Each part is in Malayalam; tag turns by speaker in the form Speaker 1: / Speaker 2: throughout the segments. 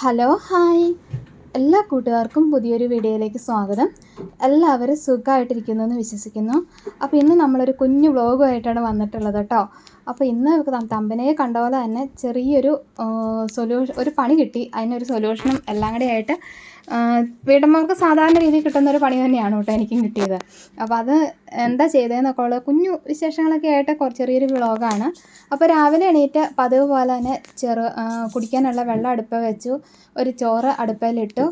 Speaker 1: Hello hi. എല്ലാ കൂട്ടുകാർക്കും പുതിയൊരു വീഡിയോയിലേക്ക് സ്വാഗതം. എല്ലാവരും സുഖമായിട്ടിരിക്കുന്നു എന്ന് വിശ്വസിക്കുന്നു. അപ്പോൾ ഇന്ന് നമ്മളൊരു കുഞ്ഞു വ്ളോഗുമായിട്ടാണ് വന്നിട്ടുള്ളത് കേട്ടോ. അപ്പോൾ ഇന്ന് തമ്പനയെ കണ്ട പോലെ തന്നെ ചെറിയൊരു സൊല്യൂഷൻ ഒരു പണി കിട്ടി. അതിനൊരു സൊല്യൂഷനും എല്ലാം കൂടി ആയിട്ട് ആ, സാധാരണ രീതിയിൽ കിട്ടുന്ന ഒരു പണി തന്നെയാണ് കേട്ടോ എനിക്കും കിട്ടിയത്. അപ്പോൾ അത് എന്താ ചെയ്തതെന്നൊക്കെ ഉള്ള കുഞ്ഞു വിശേഷങ്ങളൊക്കെ ആയിട്ട് കുറച്ച് ചെറിയൊരു വ്ളോഗാണ്. അപ്പോൾ രാവിലെ എണീറ്റ് പതിവ് പോലെ തന്നെ ചെറു കുടിക്കാനുള്ള വെള്ളം അടുപ്പ് വെച്ചു. ഒരു ചോറ് അടുപ്പയിലിട്ടു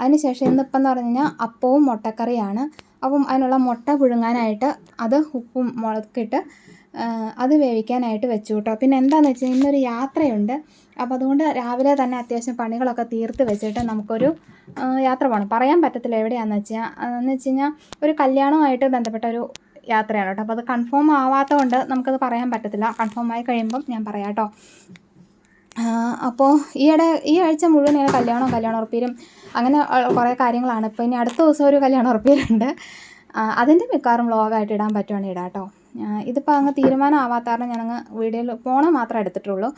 Speaker 1: അതിനുശേഷം ഇന്നിപ്പം എന്ന് പറഞ്ഞു കഴിഞ്ഞാൽ അപ്പവും മുട്ടക്കറിയാണ്. അപ്പം അതിനുള്ള മുട്ട പുഴുങ്ങാനായിട്ട് അത് ഉപ്പും മുളകിട്ട് അത് വേവിക്കാനായിട്ട് വെച്ചു കേട്ടോ. പിന്നെ എന്താണെന്ന് വെച്ചാൽ ഇന്നൊരു യാത്രയുണ്ട്. അപ്പോൾ അതുകൊണ്ട് രാവിലെ തന്നെ അത്യാവശ്യം പണികളൊക്കെ തീർത്ത് വെച്ചിട്ട് നമുക്കൊരു യാത്ര പോകണം പറയാൻ പറ്റത്തില്ല എവിടെയാണെന്ന് വെച്ചാൽ എന്ന് വെച്ച് കഴിഞ്ഞാൽ ഒരു കല്യാണവുമായിട്ട് ബന്ധപ്പെട്ട ഒരു യാത്രയാണ് കേട്ടോ. അപ്പോൾ അത് കൺഫേം ആവാത്തതുകൊണ്ട് നമുക്കത് പറയാൻ പറ്റത്തില്ല. കൺഫേം ആയി കഴിയുമ്പം ഞാൻ പറയാം കേട്ടോ. അപ്പോൾ ഈയിടെ ഈ ആഴ്ച മുഴുവൻ ഇങ്ങനെ കല്യാണവും കല്യാണ ഉറപ്പീരും അങ്ങനെ കുറേ കാര്യങ്ങളാണ്. ഇപ്പോൾ ഇനി അടുത്ത ദിവസം ഒരു കല്യാണ ഉറപ്പീരുണ്ട് അതിന്റെ മിക്കവാറും വ്ളോഗായിട്ട് ഇടാൻ പറ്റുവാണെങ്കിൽ ഇടാം കേട്ടോ ഇതിപ്പോൾ അങ്ങ് തീരുമാനമാവാത്ത കാരണം ഞാനങ്ങ് വീഡിയോയിൽ ഫോണ് മാത്രമേ എടുത്തിട്ടുള്ളൂ.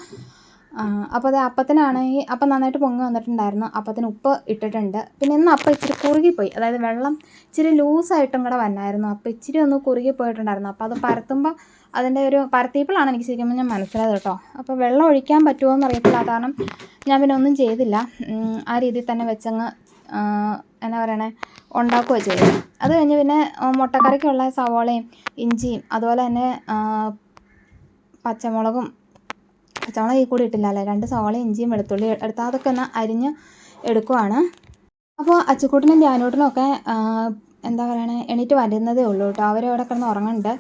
Speaker 1: അപ്പോൾ അത് അപ്പത്തിനാണെങ്കിൽ അപ്പം നന്നായിട്ട് പൊങ്ങി വന്നിട്ടുണ്ടായിരുന്നു. അപ്പത്തിന് ഉപ്പ് ഇട്ടിട്ടുണ്ട്. പിന്നെ ഇന്ന് അപ്പം ഇച്ചിരി കുറുകിപ്പോയി. അതായത് വെള്ളം ഇച്ചിരി ലൂസായിട്ടും കൂടെ വന്നായിരുന്നു. അപ്പം ഇച്ചിരി ഒന്ന് കുറുകി പോയിട്ടുണ്ടായിരുന്നു. അപ്പോൾ അത് പരത്തുമ്പോൾ അതിന്റെ ഒരു പരത്തിയപ്പോഴാണ് എനിക്ക് ശരിക്കും ഞാൻ മനസ്സിലായത് കേട്ടോ. അപ്പോൾ വെള്ളം ഒഴിക്കാൻ പറ്റുമോ എന്ന് അറിയത്തില്ല. കാരണം ഞാൻ പിന്നെ ഒന്നും ചെയ്തില്ല. ആ രീതിയിൽ തന്നെ വെച്ചങ്ങ് എന്നാ പറയണേ ഉണ്ടാക്കുകയോ ചെയ്തു അത് കഴിഞ്ഞ് പിന്നെ മുട്ടക്കറിക്കുള്ള സവോളയും ഇഞ്ചിയും അതുപോലെ തന്നെ പച്ചമുളകും പച്ചമുളക് ഈ കൂടി ഇട്ടില്ലല്ലേ രണ്ട് സവാള ഇഞ്ചിയും വെളുത്തുള്ളി എടുത്താൽ അതൊക്കെ ഒന്ന് അരിഞ്ഞ് എടുക്കുവാണ്. അപ്പോൾ അച്ചുക്കൂട്ടിനും ധ്യാനൂട്ടിനും ഒക്കെ എന്താ പറയണേ എണീറ്റ് വരുന്നതേ ഉള്ളൂ കേട്ടോ. അവർ അവിടെ കിടന്ന് ഉറങ്ങുന്നുണ്ട്.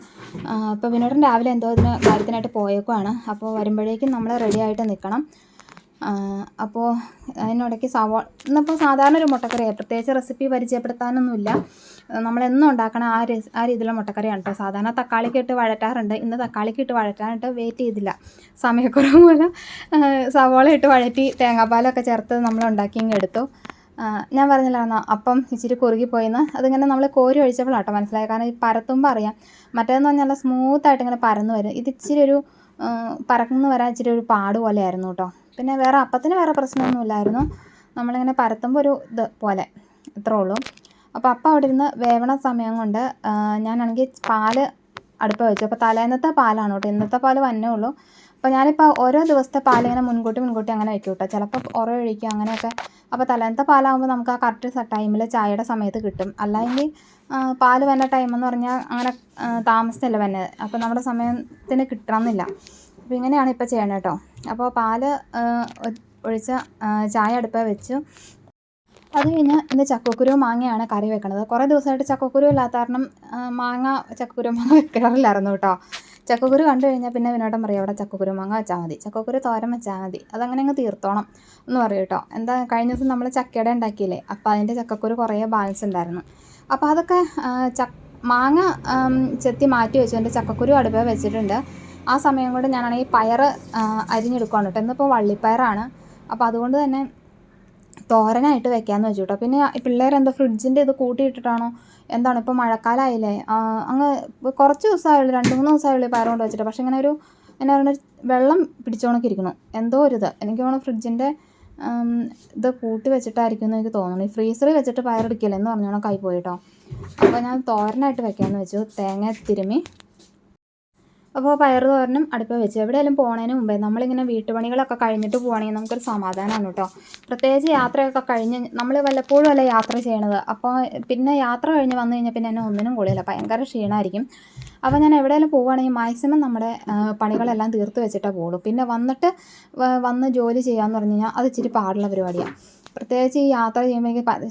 Speaker 1: അപ്പോൾ വിനോദൻ രാവിലെ എന്തോ ഇതിന് കാര്യത്തിനായിട്ട് പോയേക്കുവാണ്. അപ്പോൾ വരുമ്പോഴേക്കും നമ്മൾ റെഡി ആയിട്ട് നിൽക്കണം. അപ്പോൾ അതിനിടയ്ക്ക് സവാള ഇന്നിപ്പോൾ സാധാരണ ഒരു മുട്ടക്കറിയാണ് പ്രത്യേകിച്ച് റെസിപ്പി പരിചയപ്പെടുത്താനൊന്നുമില്ല. നമ്മളെന്നും ഉണ്ടാക്കണ ആ രസ ആ രീതിയിലുള്ള മുട്ടക്കറിയാണ് കേട്ടോ സാധാരണ തക്കാളിക്ക് ഇട്ട് വഴറ്റാറുണ്ട്. ഇന്ന് തക്കാളിക്ക് ഇട്ട് വഴറ്റാനായിട്ട് വെയിറ്റ് ചെയ്തില്ല. സമയക്കുറവ് മൂലം സവാള ഇട്ട് വഴറ്റി തേങ്ങാപ്പാലൊക്കെ ചേർത്ത് നമ്മൾ ഉണ്ടാക്കി ഇങ്ങ് എടുത്തു. ഞാൻ പറഞ്ഞില്ലായിരുന്നു അപ്പം ഇച്ചിരി കുറുകിപ്പോയിന്ന് അതിങ്ങനെ നമ്മൾ കോരി ഒഴിച്ചപ്പോഴാണ് കേട്ടോ മനസ്സിലായത്. കാരണം ഈ പരത്തുമ്പോൾ അറിയാം. മറ്റേതെന്ന് പറഞ്ഞാൽ സ്മൂത്തായിട്ട് ഇങ്ങനെ പരന്ന് വരും. ഇത് ഇച്ചിരി ഒരു പരന്ന് വരാൻ ഇച്ചിരി ഒരു പാട് പോലെയായിരുന്നു കേട്ടോ. പിന്നെ വേറെ അപ്പത്തിന് വേറെ പ്രശ്നമൊന്നുമില്ലായിരുന്നു നമ്മളിങ്ങനെ പരത്തുമ്പോൾ ഒരു ഇത് പോലെ ഇത്രേ ഉള്ളൂ. അപ്പോൾ അപ്പം അവിടെ ഇരുന്ന് വേവണ സമയം കൊണ്ട് ഞാനാണെങ്കിൽ പാൽ അടുപ്പ് വെച്ചു. അപ്പോൾ തലേന്നത്തെ പാലാണ് കേട്ടോ. ഇന്നത്തെ പാൽ വന്നേ ഉള്ളൂ. അപ്പോൾ ഞാനിപ്പോൾ ഓരോ ദിവസത്തെ പാൽ ഇങ്ങനെ മുൻകൂട്ടി മുൻകൂട്ടി അങ്ങനെ വയ്ക്കും കേട്ടോ ചിലപ്പോൾ ഓരോ ഒഴിക്കും അങ്ങനെയൊക്കെ. അപ്പോൾ തലേന്നത്തെ പാലാകുമ്പോൾ നമുക്ക് ആ കറക്റ്റ് ടൈമിൽ ചായയുടെ സമയത്ത് കിട്ടും. അല്ലെങ്കിൽ പാൽ വന്ന ടൈം എന്ന് പറഞ്ഞാൽ അങ്ങനെ താമസത്തില്ല വന്നത് അപ്പോൾ നമ്മുടെ സമയത്തിന് കിട്ടണമെന്നില്ല അപ്പോൾ ഇങ്ങനെയാണ് ഇപ്പോൾ ചെയ്യണത് കേട്ടോ അപ്പോൾ പാൽ ഒഴിച്ച ചായ അടുപ്പേ വെച്ചു. അത് കഴിഞ്ഞ് ഇന്ന് ചക്കക്കുരു മാങ്ങയാണ് കറി വെക്കണത്. കുറേ ദിവസമായിട്ട് ചക്കക്കുരു ഇല്ലാത്ത കാരണം മാങ്ങ ചക്കക്കുരു മാങ്ങ വെക്കാറില്ലായിരുന്നു കേട്ടോ ചക്കക്കുരു കണ്ടു കഴിഞ്ഞാൽ പിന്നെ വിനോദം പറയും അവിടെ ചക്കക്കുരു മാങ്ങ വെച്ചാൽ മതി ചക്കക്കുരു തോരൻ വെച്ചാൽ മതി അതങ്ങനെ അങ്ങ് തീർത്തോണം എന്ന് പറയും കേട്ടോ. എന്താ കഴിഞ്ഞ ദിവസം നമ്മൾ ചക്കയുടെ ഉണ്ടാക്കിയില്ലേ അപ്പോൾ അതിന്റെ ചക്കക്കുരു കുറേ ബാലൻസ് ഉണ്ടായിരുന്നു. അപ്പോൾ അതൊക്കെ ചക്ക മാങ്ങ ചെത്തി മാറ്റി വെച്ചു എന്റെ ചക്കക്കുരു അടുപ്പേ വെച്ചിട്ടുണ്ട്. ആ സമയം കൊണ്ട് ഞാനാണെങ്കിൽ പയർ അരിഞ്ഞെടുക്കുകയാണ് കേട്ടോ. ഇന്നിപ്പോൾ വള്ളിപ്പയറാണ്. അപ്പോൾ അതുകൊണ്ട് തന്നെ തോരനായിട്ട് വെക്കാമെന്ന് വെച്ചു കേട്ടോ പിന്നെ എന്താ ഫ്രിഡ്ജിന്റെ ഇത് കൂട്ടിയിട്ടിട്ടാണോ? എന്താണ് ഇപ്പോൾ മഴക്കാലമായില്ലേ അങ്ങ് കുറച്ച് ദിവസമായുള്ളൂ രണ്ട് മൂന്ന് ദിവസമായുള്ളൂ പയർ കൊണ്ട് വെച്ചിട്ട്. പക്ഷേ ഇങ്ങനെ ഒരു എന്നാ പറയുക വെള്ളം പിടിച്ചോണൊക്കെ ഇരിക്കണം. എന്തോ ഒരു ഇത്. എനിക്ക് തോന്നുന്നു ഫ്രിഡ്ജിന്റെ ഇത് കൂട്ടി വെച്ചിട്ടായിരിക്കും എന്ന് എനിക്ക് തോന്നുന്നു. ഈ ഫ്രീസറിൽ വെച്ചിട്ട് പയറെടുക്കില്ല എന്ന് പറഞ്ഞോണം കൈ പോയിട്ടോ അപ്പോൾ ഞാൻ തോരനായിട്ട് വെക്കാമെന്ന് വെച്ചു. തേങ്ങ തിരുമ്മി അപ്പോൾ പയർ തോരനും അടുപ്പ് വെച്ച്. എവിടെയെങ്കിലും പോണതിന് മുമ്പേ നമ്മളിങ്ങനെ വീട്ടുപണികളൊക്കെ കഴിഞ്ഞിട്ട് പോവുകയാണെങ്കിൽ നമുക്കൊരു സമാധാനമാണ് കേട്ടോ പ്രത്യേകിച്ച് യാത്രയൊക്കെ കഴിഞ്ഞ് നമ്മൾ വല്ലപ്പോഴും അല്ല യാത്ര ചെയ്യണത്? അപ്പോൾ പിന്നെ യാത്ര കഴിഞ്ഞ് വന്നു കഴിഞ്ഞാൽ പിന്നെ എന്നെ ഒന്നിനും കൊള്ളില്ല. ഭയങ്കര ക്ഷീണമായിരിക്കും അപ്പോൾ ഞാൻ എവിടെയെങ്കിലും പോവുകയാണെങ്കിൽ മാക്സിമം നമ്മുടെ പണികളെല്ലാം തീർത്ത് വെച്ചിട്ടേ പോകുള്ളൂ പിന്നെ വന്നിട്ട് വന്ന് ജോലി ചെയ്യാമെന്ന് പറഞ്ഞു കഴിഞ്ഞാൽ അത് ഇച്ചിരി പാടുള്ള പരിപാടിയാണ് പ്രത്യേകിച്ച് ഈ യാത്ര ചെയ്യുമ്പോൾ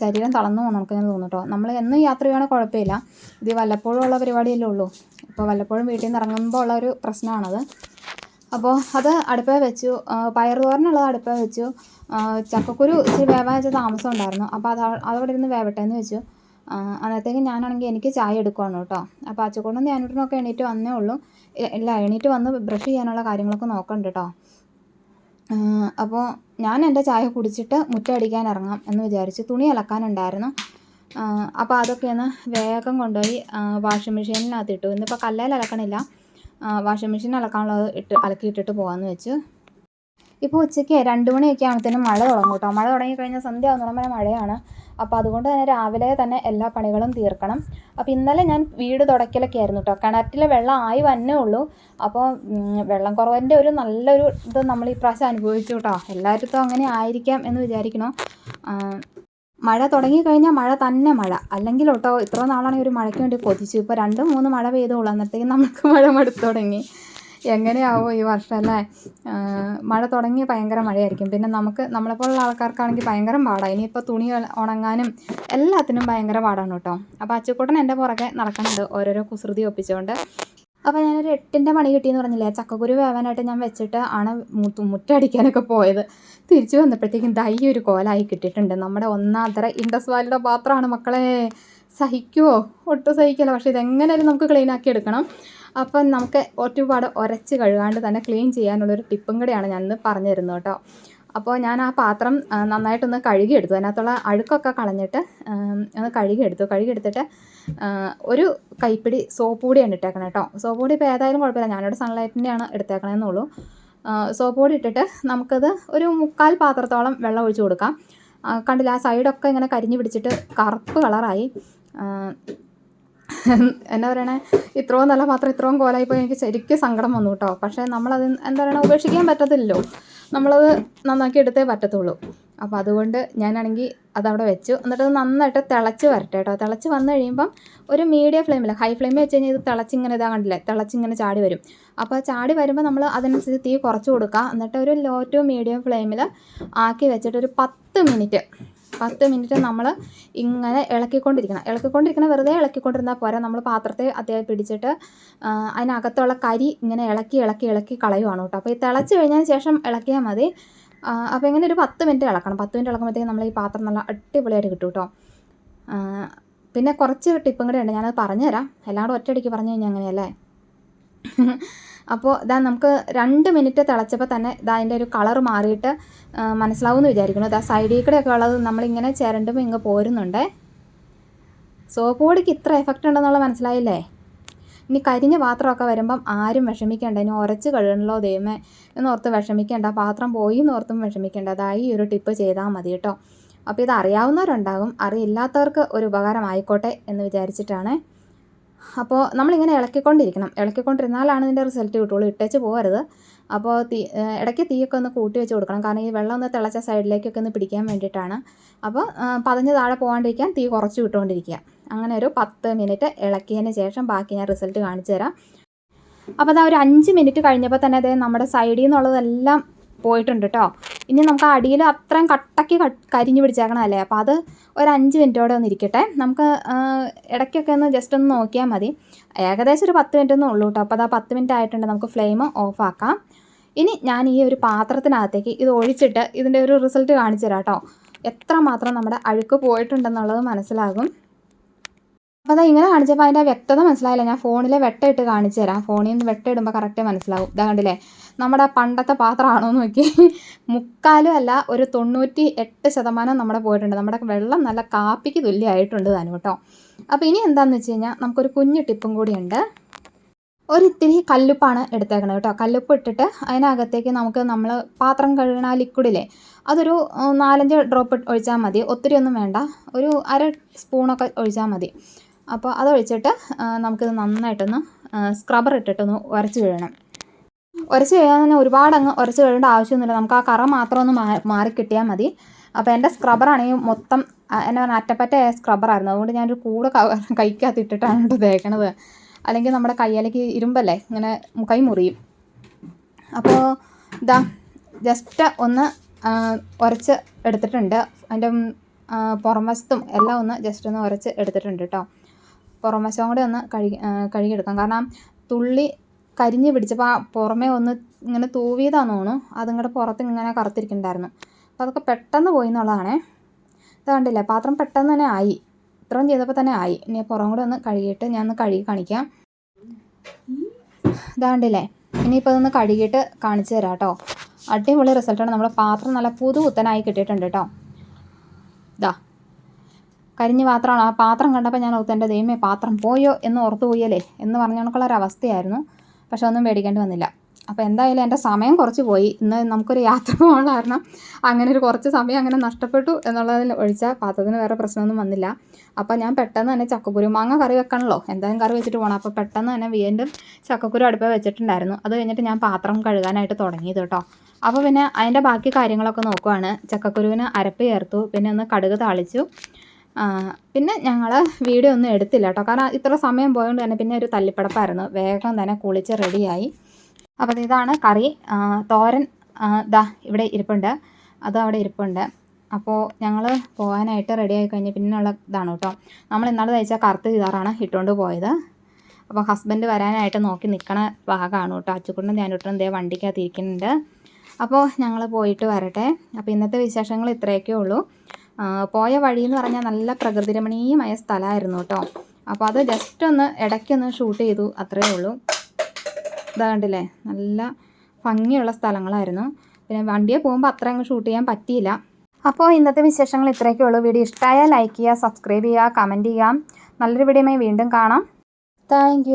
Speaker 1: ശരീരം തളർന്നു പോകണം നമുക്കങ്ങനെ തോന്നും കേട്ടോ നമ്മൾ എന്നും യാത്ര ചെയ്യുകയാണെങ്കിൽ കുഴപ്പമില്ല. ഇത് വല്ലപ്പോഴും ഉള്ള പരിപാടിയല്ലേ ഉള്ളൂ. അപ്പോൾ വല്ലപ്പോഴും വീട്ടിൽ നിന്ന് ഇറങ്ങുമ്പോൾ ഉള്ള ഒരു പ്രശ്നമാണത് അപ്പോൾ അത് അടുപ്പേ വെച്ചു. ആ, പയർ തോരനുള്ളത് അടുപ്പേ വെച്ചു. ചക്കക്കുരു ഇച്ചിരി വേവാൻ വെച്ച താമസം ഉണ്ടായിരുന്നു. അപ്പോൾ അത് അതവിടെ ഇരുന്ന് വേവട്ടെ എന്ന് വെച്ചു അന്നത്തേക്ക് ഞാനാണെങ്കിൽ എനിക്ക് ചായ എടുക്കുവാണ് കേട്ടോ. അപ്പോൾ അച്ചക്കൊണ്ടും ഞാനൂട്ടിനൊക്കെ എണീറ്റ് വന്നേ ഉള്ളൂ. ഇല്ല എണീറ്റ് വന്ന് ബ്രഷ് ചെയ്യാനുള്ള കാര്യങ്ങളൊക്കെ നോക്കണ്ട് കേട്ടോ. അപ്പോൾ ഞാൻ എന്റെ ചായ കുടിച്ചിട്ട് മുറ്റടിക്കാൻ ഇറങ്ങാം എന്ന് വിചാരിച്ചു തുണി അലക്കാനുണ്ടായിരുന്നു. അപ്പോൾ അതൊക്കെ ഒന്ന് വേഗം കൊണ്ടുപോയി വാഷിംഗ് മെഷീനിനകത്ത് ഇട്ടു ഇന്നിപ്പോൾ കല്ലേൽ അലക്കണില്ല. വാഷിംഗ് മെഷീൻ അലക്കാനുള്ളത് ഇട്ട് അലക്കിയിട്ടിട്ട് പോകാമെന്ന് വെച്ചു. ഇപ്പോൾ ഉച്ചയ്ക്ക് രണ്ട് മണിയൊക്കെ ആകുമ്പോഴത്തേനും മഴ തുടങ്ങും കേട്ടോ. മഴ തുടങ്ങിക്കഴിഞ്ഞാൽ സന്ധ്യ ആകുന്നോളം വരെ മഴയാണ്. അപ്പോൾ അതുകൊണ്ട് തന്നെ രാവിലെ തന്നെ എല്ലാ പണികളും തീർക്കണം. അപ്പോൾ ഇന്നലെ ഞാൻ വീട് തുടയ്ക്കലൊക്കെ ആയിരുന്നു കേട്ടോ കിണറ്റിലെ വെള്ളം ആയി വന്നേ ഉള്ളൂ. അപ്പോൾ വെള്ളം കുറവിന്റെ ഒരു നല്ലൊരു ഇത് നമ്മൾ ഈ പ്രാവശ്യം അനുഭവിച്ചു കേട്ടോ എല്ലായിടത്തും അങ്ങനെ ആയിരിക്കാം എന്ന് വിചാരിക്കണം മഴ തുടങ്ങിക്കഴിഞ്ഞാൽ മഴ തന്നെ മഴ. അല്ലെങ്കിൽ കേട്ടോ ഇത്ര നാളാണെങ്കിൽ ഒരു മഴയ്ക്ക് വേണ്ടി കൊതിച്ചു. ഇപ്പോൾ രണ്ട് മൂന്ന് മഴ പെയ്തോളൂ. അന്നത്തേക്കും നമുക്ക് മഴ മടുത്തു തുടങ്ങി. എങ്ങനെയാവോ ഈ വർഷം അല്ലേ? മഴ തുടങ്ങി ഭയങ്കര മഴയായിരിക്കും. പിന്നെ നമുക്ക് നമ്മളെപ്പോലുള്ള ആൾക്കാർക്കാണെങ്കിൽ ഭയങ്കര പാടാണ് ഇനിയിപ്പോൾ തുണി ഉണങ്ങാനും എല്ലാത്തിനും ഭയങ്കര പാടാണ് കേട്ടോ. അപ്പോൾ അച്ചുക്കൂട്ടൻ എന്റെ പുറകെ നടക്കുന്നുണ്ട് ഓരോരോ കുസൃതി ഒപ്പിച്ചുകൊണ്ട്. അപ്പോൾ ഞാനൊരു എട്ടിന്റെ മണി കിട്ടിയെന്ന് പറഞ്ഞില്ലേ? ചക്കക്കുരു വേവാനായിട്ട് ഞാൻ വെച്ചിട്ട് ആണ് മുത്തു മുറ്റടിക്കാനൊക്കെ പോയത്. തിരിച്ചു വന്നപ്പോഴത്തേക്കും ദൈ ഒരു കോലായി കിട്ടിയിട്ടുണ്ട്. നമ്മുടെ ഒന്നാന്തര ഇൻഡസ് വാലിയുടെ പാത്രമാണ് മക്കളെ. സഹിക്കുമോ ഒട്ടും സഹിക്കില്ല. പക്ഷേ ഇതെങ്ങനെയാലും നമുക്ക് ക്ലീൻ ആക്കി എടുക്കണം. അപ്പം നമുക്ക് ഒരുപാട് ഉരച്ച് കഴുകാണ്ട് തന്നെ ക്ലീൻ ചെയ്യാനുള്ളൊരു ടിപ്പും കൂടെയാണ് ഞാനിന്ന് പറഞ്ഞു തരുന്നത് കേട്ടോ. അപ്പോൾ ഞാൻ ആ പാത്രം നന്നായിട്ടൊന്ന് കഴുകിയെടുത്തു. അതിനകത്തുള്ള അഴുക്കൊക്കെ കളഞ്ഞിട്ട് ഒന്ന് കഴുകിയെടുത്തു. കഴുകിയെടുത്തിട്ട് ഒരു കൈപ്പിടി സോപ്പ് പൊടിയാണ് ഇട്ടേക്കണേ കേട്ടോ. സോപ്പ് പൊടി ഇപ്പോൾ ഏതായാലും കുഴപ്പമില്ല. ഞാനിവിടെ സൺലൈറ്റിന്റെയാണ് എടുത്തേക്കണേന്നുള്ളൂ സോപ്പ് പൊടി ഇട്ടിട്ട് നമുക്കത് ഒരു മുക്കാൽ പാത്രത്തോളം വെള്ളം ഒഴിച്ചു കൊടുക്കാം. കണ്ടില്ല ആ സൈഡൊക്കെ ഇങ്ങനെ കരിഞ്ഞു പിടിച്ചിട്ട് കറുപ്പ് കളറായി. എന്നാ പറയണേ? ഇത്രയും നല്ല പാത്രം ഇത്രയും കോലായിപ്പോൾ എനിക്ക് ശരിക്കും സങ്കടം വന്നു കേട്ടോ. പക്ഷേ നമ്മളത് എന്താ പറയണേ? ഉപേക്ഷിക്കാൻ പറ്റത്തില്ലല്ലോ. നമ്മളത് നന്നാക്കി എടുത്തേ പറ്റത്തുള്ളൂ. അപ്പോൾ അതുകൊണ്ട് ഞാനാണെങ്കിൽ അതവിടെ വെച്ചു. എന്നിട്ട് നന്നായിട്ട് തിളച്ച് വരട്ടെ കേട്ടോ. തിളച്ച് വന്നു കഴിയുമ്പം ഒരു മീഡിയം ഫ്ലെയിമിൽ ഹൈ ഫ്ലെയിമിൽ വെച്ച് കഴിഞ്ഞാൽ ഇത് തിളച്ചിങ്ങനെ ഇതാ കണ്ടില്ലേ? തിളച്ചിങ്ങനെ ചാടി വരും. അപ്പോൾ ചാടി വരുമ്പോൾ നമ്മൾ അതിനനുസരിച്ച് തീ കുറച്ച് കൊടുക്കുക എന്നിട്ട് ഒരു ലോ ടു മീഡിയം ഫ്ലെയിമിൽ ആക്കി വെച്ചിട്ട് ഒരു പത്ത് മിനിറ്റ് പത്ത് മിനിറ്റ് നമ്മൾ ഇങ്ങനെ ഇളക്കിക്കൊണ്ടിരിക്കണം. ഇളക്കിക്കൊണ്ടിരിക്കണം വെറുതെ ഇളക്കിക്കൊണ്ടിരുന്നാൽ പോരാ. നമ്മൾ പാത്രത്തെ അത്യാവശ്യം പിടിച്ചിട്ട് അതിനകത്തുള്ള കരി ഇങ്ങനെ ഇളക്കി ഇളക്കി ഇളക്കി കളയുവാണ് കേട്ടോ. അപ്പോൾ ഈ തിളച്ച് കഴിഞ്ഞതിന് ശേഷം ഇളക്കിയാൽ മതി. അപ്പോൾ ഇങ്ങനെ ഒരു പത്ത് മിനിറ്റ് ഇളക്കണം. പത്ത് മിനിറ്റ് ഇളക്കുമ്പോഴത്തേക്കും നമ്മൾ ഈ പാത്രം നല്ല അടിപൊളിയായിട്ട് കിട്ടും കേട്ടോ. പിന്നെ കുറച്ച് ടിപ്പും കൂടെ ഉണ്ട്. ഞാനത് പറഞ്ഞുതരാം. എല്ലാവരും ഒറ്റയടിക്ക് പറഞ്ഞു കഴിഞ്ഞാൽ അങ്ങനെയല്ലേ? അപ്പോൾ ഇതാ നമുക്ക് രണ്ട് മിനിറ്റ് തിളച്ചപ്പോൾ തന്നെ ഇതാ അതിന്റെ ഒരു കളർ മാറിയിട്ട് മനസ്സിലാവും മനസ്സിലാവുമെന്ന് വിചാരിക്കുന്നു. ഇതാ സൈഡിൽ കൂടെയൊക്കെ ഉള്ളത് നമ്മളിങ്ങനെ ചിരണ്ടുമ്പോൾ ഇങ്ങ് പോരുന്നുണ്ട്. സോപ്പ് പൊടിക്ക് ഇത്ര എഫക്റ്റ് ഉണ്ടെന്നുള്ള മനസ്സിലായില്ലേ? ഇനി കരിഞ്ഞ പാത്രമൊക്കെ വരുമ്പം ആരും വിഷമിക്കേണ്ട. ഇനി ഉരച്ച് കഴുകണല്ലോ ദൈവമേ എന്നോർത്ത് വിഷമിക്കേണ്ട. പാത്രം പോയി എന്നോർത്തും വിഷമിക്കേണ്ട. അതായി ഒരു ടിപ്പ് ചെയ്താൽ മതി കേട്ടോ. അപ്പോൾ ഇത് അറിയാവുന്നവരുണ്ടാകും അറിയില്ലാത്തവർക്ക് ഒരു ഉപകാരമായിക്കോട്ടെ എന്ന് വിചാരിച്ചിട്ടാണ് അപ്പോൾ നമ്മളിങ്ങനെ ഇളക്കിക്കൊണ്ടിരിക്കണം. ഇളക്കിക്കൊണ്ടിരുന്നാലാണ് ഇതിന്റെ റിസൾട്ട് കിട്ടുള്ളൂ. ഇട്ടേച്ച് പോകരുത് അപ്പോൾ തീ ഇടയ്ക്ക് തീയൊക്കെ ഒന്ന് കൂട്ടി വെച്ച് കൊടുക്കണം. കാരണം ഈ വെള്ളം ഒന്ന് തിളച്ച സൈഡിലേക്കൊക്കെ ഒന്ന് പിടിക്കാൻ വേണ്ടിയിട്ടാണ്. അപ്പോൾ പതിഞ്ഞ് താഴെ പോകാണ്ടിരിക്കാൻ തീ കുറച്ച് വിട്ടുകൊണ്ടിരിക്കുക. അങ്ങനെ ഒരു പത്ത് മിനിറ്റ് ഇളക്കിയതിന് ശേഷം ബാക്കി ഞാൻ റിസൾട്ട് കാണിച്ചു തരാം. അപ്പോൾ അതാ ഒരു അഞ്ച് മിനിറ്റ് കഴിഞ്ഞപ്പോൾ തന്നെ അതേ നമ്മുടെ സൈഡിൽ നിന്നുള്ളതെല്ലാം പോയിട്ടുണ്ട് കേട്ടോ ഇനി നമുക്ക് അടിയിൽ അത്രയും കട്ടയ്ക്ക് കരിഞ്ഞു പിടിച്ചേക്കണമല്ലേ അപ്പോൾ അത് ഒരു അഞ്ച് മിനിറ്റോടെ ഒന്ന് ഇരിക്കട്ടെ. നമുക്ക് ഇടയ്ക്കൊക്കെ ഒന്ന് ജസ്റ്റ് ഒന്ന് നോക്കിയാൽ മതി. ഏകദേശം ഒരു പത്ത് മിനിറ്റ് ഒന്നും ഉള്ളൂ കേട്ടോ അപ്പോൾ ആ പത്ത് മിനിറ്റ് ആയിട്ടുണ്ട്. നമുക്ക് ഫ്ലെയിം ഓഫാക്കാം ഇനി ഞാൻ ഈ ഒരു പാത്രത്തിനകത്തേക്ക് ഇത് ഒഴിച്ചിട്ട് ഇതിന്റെ ഒരു റിസൾട്ട് കാണിച്ചു തരാം കേട്ടോ എത്രമാത്രം നമ്മുടെ അഴുക്ക് പോയിട്ടുണ്ടെന്നുള്ളത് മനസ്സിലാകും. അപ്പോൾ അതാ ഇങ്ങനെ കാണിച്ചപ്പോൾ അതിന്റെ വ്യക്തത മനസ്സിലായില്ല. ഞാൻ ഫോണിലെ വെട്ടയിട്ട് കാണിച്ചു തരാം. ഫോണിൽ നിന്ന് വെട്ടയിടുമ്പോൾ കറക്റ്റ് മനസ്സിലാവും. ഇതാ കണ്ടില്ലേ? നമ്മുടെ പണ്ടത്തെ പാത്രമാണോ എന്ന് നോക്കി. മുക്കാലും അല്ല ഒരു തൊണ്ണൂറ്റി എട്ട് ശതമാനം നമ്മുടെ പോയിട്ടുണ്ട്. നമ്മുടെ വെള്ളം നല്ല കാപ്പിക്ക് തുല്യമായിട്ടുണ്ട് താനും കേട്ടോ. അപ്പോൾ ഇനി എന്താണെന്ന് വെച്ച് കഴിഞ്ഞാൽ നമുക്കൊരു കുഞ്ഞു ടിപ്പും കൂടിയുണ്ട്. ഒരു ഇത്തിരി കല്ലുപ്പാണ് എടുത്തേക്കണത് കേട്ടോ. കല്ലുപ്പ് ഇട്ടിട്ട് അതിനകത്തേക്ക് നമുക്ക് നമ്മൾ പാത്രം കഴുകണ ആ അതൊരു നാലഞ്ച് ഡ്രോപ്പ് ഒഴിച്ചാൽ മതി. ഒത്തിരി ഒന്നും വേണ്ട. ഒരു അര സ്പൂണൊക്കെ ഒഴിച്ചാൽ മതി. അപ്പോൾ അത് ഒഴിച്ചിട്ട് ആ, നമുക്കിത് നന്നായിട്ടൊന്ന് സ്ക്രബർ ഇട്ടിട്ടൊന്ന് ഉരച്ച് കഴിയണം ഉരച്ച് കഴിയാൻ തന്നെ ഒരുപാട് അങ്ങ് ഉരച്ച് കഴിയേണ്ട ആവശ്യമൊന്നുമില്ല. നമുക്ക് ആ കറ മാത്രം ഒന്ന് മാറി കിട്ടിയാൽ മതി. അപ്പോൾ എന്റെ സ്ക്രബറാണെങ്കിൽ മൊത്തം എന്നെ പറഞ്ഞാൽ അറ്റപ്പറ്റ സ്ക്രബറായിരുന്നു അതുകൊണ്ട് ഞാനൊരു കൂടെ കൈക്കകത്ത് ഇട്ടിട്ടാണ് കേട്ടോ തേക്കണത്. അല്ലെങ്കിൽ നമ്മുടെ കയ്യിലേക്ക് ഇരുമ്പല്ലേ ഇങ്ങനെ കൈ മുറിയും. അപ്പോൾ ഇതാ ജസ്റ്റ് ഒന്ന് ഉരച്ച് എടുത്തിട്ടുണ്ട്. അതിന്റെ പുറം വശത്തും എല്ലാം ഒന്ന് ജസ്റ്റ് ഒന്ന് ഉരച്ച് എടുത്തിട്ടുണ്ട് കേട്ടോ. പുറം വശവും കൂടെ ഒന്ന് കഴുകി കഴുകിയെടുക്കാം. കാരണം തുള്ളി കരിഞ്ഞ് പിടിച്ചപ്പോൾ ആ പുറമേ ഒന്ന് ഇങ്ങനെ തൂവിയതാന്ന് തോന്നുന്നു. അതും പുറത്ത് ഇങ്ങനെ കറുത്തിരിക്കുന്നുണ്ടായിരുന്നു. അപ്പോൾ അതൊക്കെ പെട്ടെന്ന് പോയി എന്നുള്ളതാണേ. ഇത് കണ്ടില്ലേ? പാത്രം പെട്ടെന്ന് തന്നെ ആയി. ഇത്രയും ചെയ്തപ്പോൾ തന്നെ ആയി. ഇനി പുറം കൂടെ ഒന്ന് കഴുകിയിട്ട് ഞാൻ ഒന്ന് കഴുകി കാണിക്കാം. ഇതാണ്ടില്ലേ ഇനിയിപ്പോൾ ഇതൊന്ന് കഴുകിയിട്ട് കാണിച്ചു തരാം കേട്ടോ. അടിപൊളി റിസൾട്ടാണ്. നമ്മുടെ പാത്രം നല്ല പുതു കുത്തനായി കിട്ടിയിട്ടുണ്ട് കേട്ടോ. ഇതാ കരിഞ്ഞ പാത്രമാണ്. ആ പാത്രം കണ്ടപ്പോൾ ഞാൻ ഓർത്ത് എന്റെ ദൈവമേ പാത്രം പോയോ എന്ന് ഓർത്തു പോയല്ലേ? എന്ന് പറഞ്ഞ കണക്കുള്ള അവസ്ഥയായിരുന്നു. പക്ഷെ ഒന്നും പേടിക്കേണ്ടി വന്നില്ല. അപ്പോൾ എന്തായാലും എന്റെ സമയം കുറച്ച് പോയി. ഇന്ന് നമുക്കൊരു യാത്ര പോകാനുള്ള കാരണം അങ്ങനെ ഒരു കുറച്ച് സമയം അങ്ങനെ നഷ്ടപ്പെട്ടു എന്നുള്ളതിൽ ഒഴിച്ചാൽ പാത്രത്തിന് വേറെ പ്രശ്നമൊന്നും വന്നില്ല. അപ്പോൾ ഞാൻ പെട്ടെന്ന് തന്നെ ചക്കക്കുരു മാങ്ങ കറി വെക്കണമല്ലോ എന്തായാലും കറി വെച്ചിട്ട് പോകണം. അപ്പോൾ പെട്ടെന്ന് തന്നെ വീണ്ടും ചക്കക്കുരു അടുപ്പ് വെച്ചിട്ടുണ്ടായിരുന്നു. അത് കഴിഞ്ഞിട്ട് ഞാൻ പാത്രം കഴുകാനായിട്ട് തുടങ്ങിയത് കേട്ടോ. അപ്പോൾ പിന്നെ അതിന്റെ ബാക്കി കാര്യങ്ങളൊക്കെ നോക്കുവാണ്. ചക്കക്കുരുവിന് അരപ്പ് ചേർത്തു. പിന്നെ ഒന്ന് കടുക് താളിച്ചു. പിന്നെ ഞങ്ങൾ വീഡിയോ ഒന്നും എടുത്തില്ല കേട്ടോ കാരണം ഇത്ര സമയം പോയതുകൊണ്ട് തന്നെ പിന്നെ ഒരു തല്ലിപ്പടപ്പായിരുന്നു. വേഗം തന്നെ കുളിച്ച് റെഡിയായി അപ്പോൾ ഇതാണ് കറി. തോരൻ ദാ ഇവിടെ ഇരിപ്പുണ്ട്. അതും അവിടെ ഇരിപ്പുണ്ട്. അപ്പോൾ ഞങ്ങൾ പോകാനായിട്ട് റെഡി ആയി കഴിഞ്ഞ് പിന്നെയുള്ള ഇതാണ് കേട്ടോ നമ്മൾ ഇന്നാൾ തയ്ച്ച കറുത്ത ചുരിദാറാണ് ഇട്ടുകൊണ്ട് പോയത്. അപ്പോൾ ഹസ്ബൻഡ് വരാനായിട്ട് നോക്കി നിൽക്കണ ഭാഗമാണ് കേട്ടോ അച്ചുക്കുണ്ടും ധ്യാനൂട്ടനും ദേ വണ്ടിക്കകത്ത് ഇരിക്കുന്നുണ്ട്. അപ്പോൾ ഞങ്ങൾ പോയിട്ട് വരട്ടെ. അപ്പോൾ ഇന്നത്തെ വിശേഷങ്ങൾ ഇത്രയൊക്കെ ഉള്ളൂ. പോയ എന്ന് പറഞ്ഞാൽ നല്ല പ്രകൃതിരമണീയമായ സ്ഥലമായിരുന്നു കേട്ടോ അപ്പോൾ അത് ജസ്റ്റ് ഒന്ന് ഇടയ്ക്കൊന്ന് ഷൂട്ട് ചെയ്തു അത്രയേ ഉള്ളൂ. ഇതാ കണ്ടില്ലേ? നല്ല ഭംഗിയുള്ള സ്ഥലങ്ങളായിരുന്നു. പിന്നെ വണ്ടിയെ പോകുമ്പോൾ അത്ര അങ്ങ് ഷൂട്ട് ചെയ്യാൻ പറ്റിയില്ല. അപ്പോൾ ഇന്നത്തെ വിശേഷങ്ങൾ ഇത്രയൊക്കെ ഉള്ളൂ. വീഡിയോ ഇഷ്ടമായാൽ ലൈക്ക് ചെയ്യുക സബ്സ്ക്രൈബ് ചെയ്യുക കമന്റ് ചെയ്യുക നല്ലൊരു വീഡിയോയുമായി വീണ്ടും കാണാം. താങ്ക്